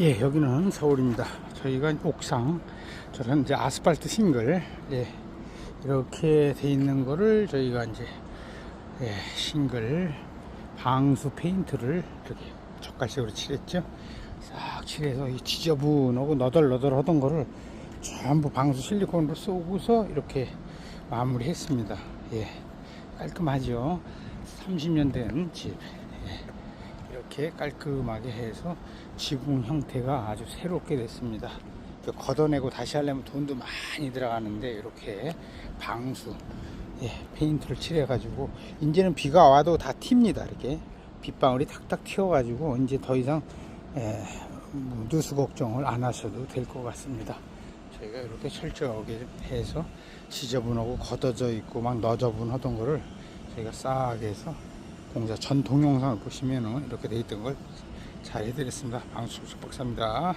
예, 여기는 서울입니다. 저희가 옥상 저런 이제 아스팔트 싱글 예, 이렇게 돼 있는 거를 저희가 이제 예, 싱글 방수 페인트를 이렇게 젓갈식으로 칠했죠. 싹 칠해서 이 지저분하고 너덜너덜 하던 거를 전부 방수 실리콘으로 쏘고서 이렇게 마무리했습니다. 예, 깔끔하죠. 30년 된 집. 예. 이렇게 깔끔하게 해서 지붕 형태가 아주 새롭게 됐습니다. 이렇게 걷어내고 다시 하려면 돈도 많이 들어가는데 이렇게 방수 예, 페인트를 칠해가지고 이제는 비가 와도 다 튑니다. 이렇게 빗방울이 탁탁 튀어가지고 이제 더 이상 예, 뭐 누수 걱정을 안 하셔도 될 것 같습니다. 저희가 이렇게 철저하게 해서 지저분하고 걷어져 있고 막 너저분하던 거를 저희가 싹 해서 공사 전 동영상을 보시면은 이렇게 돼 있던 걸 잘 해드렸습니다. 방수 박사입니다.